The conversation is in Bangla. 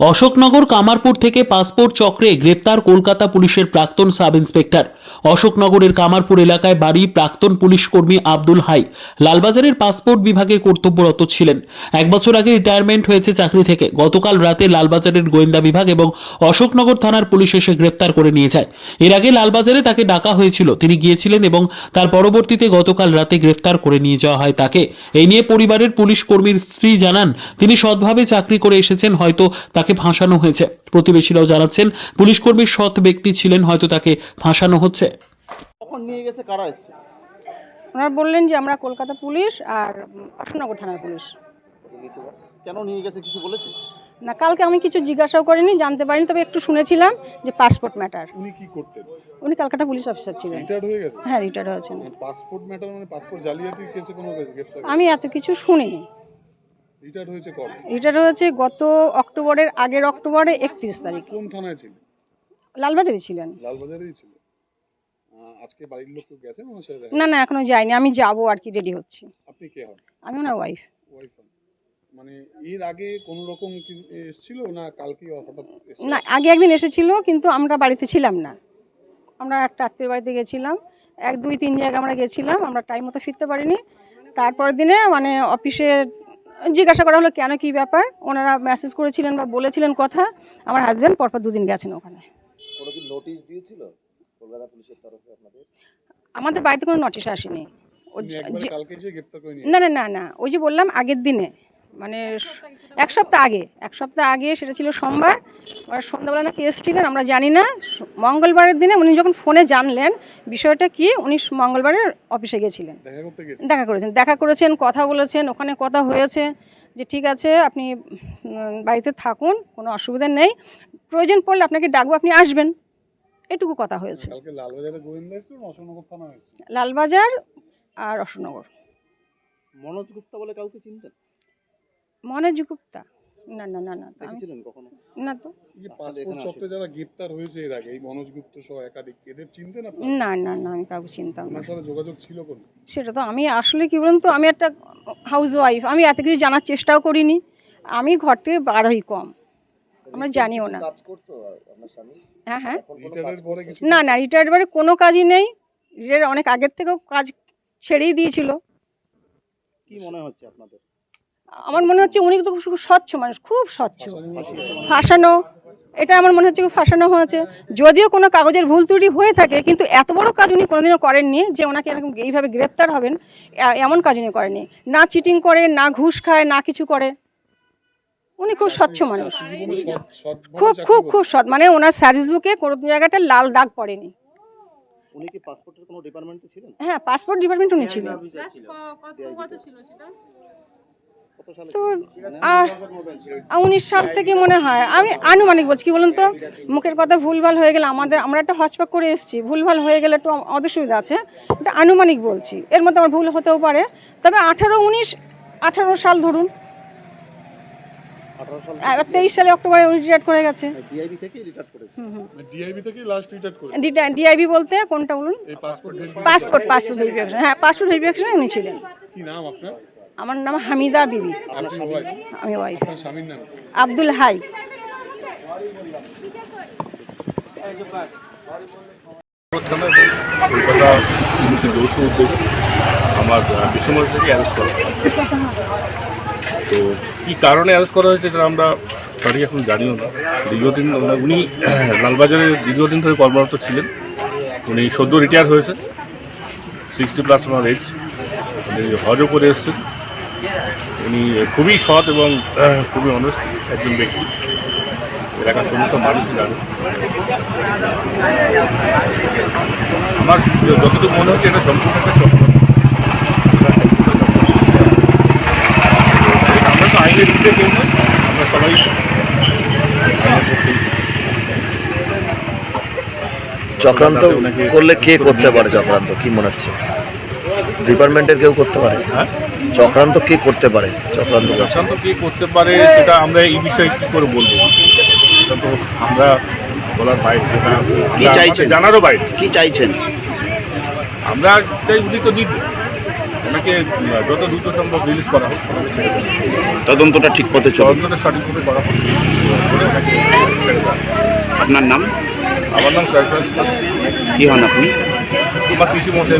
অশোকনগর কামারপুর থেকে পাসপোর্ট চক্রে গ্রেপ্তার কলকাতা পুলিশের প্রাক্তন সাব ইন্সপেক্টর অশোকনগরের কামারপুর এলাকায় বাড়ি প্রাক্তন পুলিশ কর্মী আব্দুল হাই। লালবাজারের পাসপোর্ট বিভাগে কর্তব্যরত ছিলেন। এক বছর আগে রিটায়ারমেন্ট হয়েছে চাকরি থেকে। গতকাল রাতে লালবাজারের গোয়েন্দা বিভাগ এবং অশোকনগর থানার পুলিশ এসে গ্রেপ্তার করে নিয়ে যায়। এর আগে লালবাজারে তাকে ডাকা হয়েছিল। তিনি গিয়েছিলেন এবং তার পরবর্তীতে গতকাল রাতে গ্রেফতার করে নিয়ে যাওয়া হয় তাকে। এই নিয়ে পরিবারের পুলিশ কর্মীর স্ত্রী জানান, তিনি সৎভাবে চাকরি করে এসেছেন, হয়তো তাকে ফাঁসানো হয়েছে। প্রতিবেশীরাও জানাচ্ছেন পুলিশ কর্মীর সৎ ব্যক্তি ছিলেন হয়তো তাকে ফাঁসানো হচ্ছে। কখন নিয়ে গেছে কারা এসছে? ওনারা বললেন যে আমরা কলকাতা পুলিশ আর অশোকনগর থানার পুলিশ। কেন নিয়ে গেছে কিছু বলেছে? না কালকে আমি কিছু জিজ্ঞাসাও করিনি জানতে পারিনি তবে একটু শুনেছিলাম যে পাসপোর্ট ম্যাটার। উনি কি করতেন? উনি কলকাতা পুলিশ অফিসার ছিলেন। রিটায়ার্ড হয়ে গেছে? হ্যাঁ রিটায়ার হয়েছেন। পাসপোর্ট ম্যাটার মানে পাসপোর্ট জালিয়াতি কেসে কোনো আমি এত কিছু শুনিনি। রিটায়ার্ড হয়েছে কবে? রিটায়ার হয়েছে গত অক্টোবরের আগের অক্টোবরে একত্রিশ তারিখ। কোন থানায় ছিল লালবাজারে ছিলেন। লালবাজারেই ছিল আজকে বাড়ির লোক গেছে না না এখনও যাইনি আমি যাব আর কি রেডি হচ্ছি। আপনি কে হন? আমি ওনার ওয়াইফ ওয়াইফ মানে এর আগে কোন রকম কি এসেছিল না কালকে হঠাৎ না আগে একদিন এসেছিল কিন্তু আমরা বাড়িতে ছিলাম না। আমরা একটা আত্মীয় বাড়িতে গেছিলাম। এক দুই তিন জায়গায় আমরা গেছিলাম। আমরা টাইম মতো ফিরতে পারিনি। তারপরের দিনে মানে অফিসে জিজ্ঞাসা করা হলো কেন কি ব্যাপার? ওনারা মেসেজ করেছিলেন বা বলেছিলেন কথা। আমার হাজব্যান্ড পরপর দুদিন গেছেন ওখানে। কোনো কি নোটিশ দিয়েছিল কলকাতা পুলিশের তরফে আপনাদের? আমাদের বাড়িতে কোনো নোটিশ আসেনি। না না না না। ওই যে বললাম আগের দিনে। মানে এক সপ্তাহ আগে এক সপ্তাহ আগে সেটা ছিল সোমবার আর সন্ধ্যাবেলা নাকি এসেছিলেন আমরা জানি না। মঙ্গলবারের দিনে উনি যখন ফোনে জানলেন বিষয়টা কি উনি মঙ্গলবারের অফিসে গেছিলেন। দেখা করতে গেছে দেখা করেছেন দেখা করেছেন কথা বলেছেন ওখানে কথা হয়েছে যে ঠিক আছে আপনি বাড়িতে থাকুন কোনো অসুবিধা নেই। প্রয়োজন পড়লে আপনাকে ডাকবো আপনি আসবেন। এটুকু কথা হয়েছে। লালবাজার আর অশোকনগর মনোজ গুপ্তা বলে কাউকে চিনতেন? মনে গুপ্তা। না না না না তা আমি- দেখেছিলেন কখনো? না তো। যে পাসপোর্ট চক্রে যারা গ্রেপ্তার হয়েছে এর আগে এই মনোজ গুপ্ত সহ একাধিক এদের চিনতেন না না না আমি কাউকে চিনতাম না। ওনার সাথে যোগাযোগ ছিল কোন? সেটা তো আমি আসলে কি বলুন তো আমি একটা হাউস ওয়াইফ আমি এত কিছু জানার চেষ্টাও করিনি। আমি ঘর থেকে বার হই কম। আমরা জানিও না কাজ করতো আপনার স্বামী? হ্যাঁ হ্যাঁ। রিটায়ারের পরে কিছু? না না রিটায়ার্ড বারে কোনো কাজই নেই। রিটায়ার অনেক আগের থেকেও কাজ ছেড়েই দিয়েছিল। কি মনে হচ্ছে আপনাদের? আমার মনে হচ্ছে উনি তো খুব স্বচ্ছ মানুষ খুব স্বচ্ছ। ফাঁসানো এটা আমার মনে হচ্ছে খুব ফাঁসানো হয়েছে। যদিও কোনো কাগজের ভুল ত্রুটি হয়ে থাকে কিন্তু এত বড় কাজ উনি কোনোদিনও করেননি যে ওনাকে এরকম এইভাবে গ্রেপ্তার হবেন এমন কাজ উনি করেননি। না চিটিং করে না ঘুষ খায় না কিছু করে। উনি খুব স্বচ্ছ মানুষ। খুব খুব খুব সৎ মানে ওনার স্যারিস বুকে কোনো জায়গাটা লাল দাগ পড়েনি। উনি কি পাসপোর্টের কোনো ডিপার্টমেন্টে ছিলেন? হ্যাঁ পাসপোর্ট ডিপার্টমেন্ট উনি ছিলেন। কত সালে তো উনিশ সাল থেকে মনে হয়। আমি আনুমানিক বলছি কি বলুন তো? মুখের কথা ভুলভাল হয়ে গেলে আমাদের আমরা একটা হজপাক করে এসেছি। ভুলভাল হয়ে গেলে একটু আমাদের সুবিধা আছে। এটা আনুমানিক বলছি। এর মধ্যে আমার ভুল হতেও পারে। তবে আঠারো উনিশ আঠারো সাল ধরুন। আঠারো তেইশ সালে অক্টোবরে উনি রিটায়ার করে গেছে। ডিআইবি করে ডিআইবি বলতে কোনটা বলুন? পাসপোর্ট পাসপোর্ট পাসপোর্ট ভেরিফিকেশন হ্যাঁ পাসপোর্ট ভেরিফিকেশনে উনি ছিলেন। কি নাম আপনার? আমার নাম হামিদা বিবি। আমি ওয়াইফ। আপনার স্বামীর নাম? আব্দুল হাই। কলকাতা যৌথ উদ্যোগে আমার ডিসেম্বর থেকে অ্যারেস্ট করা। তো কী কারণে অ্যারেস্ট করা হয়েছে এটা আমরা সঠিক এখন জানিও না। দীর্ঘদিন উনি লালবাজারে দীর্ঘদিন ধরে কর্মরত ছিলেন। উনি সদ্য রিটায়ার হয়েছে সিক্সটি প্লাস ওনার এজ উনি হজও করে এসেছেন। উনি খুবই সৎ এবং আহ, খুবই অনেস্ট একজন ব্যক্তি। এলাকার সমস্ত মানুষ জানে। আমার যতটুকু মনে হচ্ছে এটা সম্পূর্ণ একটা চক্র। আমরা তো আইনের বিরুদ্ধে কেউ নয় আমরা সবাই চক্রান্ত করলে কে করতে পারে চক্রান্ত? কি মনে হচ্ছে? ডিপার্টমেন্টের কেউ করতে পারে? হ্যাঁ? চক্রান্ত কে করতে পারে? চক্রান্ত চক্রান্ত কে করতে পারে সেটা আমরা এই বিষয়ে কী করে বলব? সেটা তো আমরা বলার বাইরে কি চাইছেন? জানারও বাইরে। কি চাইছেন? আমরা চাই উনি তো নির্দোষ ওনাকে যত দ্রুত সম্ভব রিলিজ করা হোক। তদন্তটা ঠিক পথে চলবে তদন্তটা করা হোক। করে হোক। আপনার নাম? আমার নাম সারফরাজ কি হন আপনি? আমার কৃষি মন্ত্রী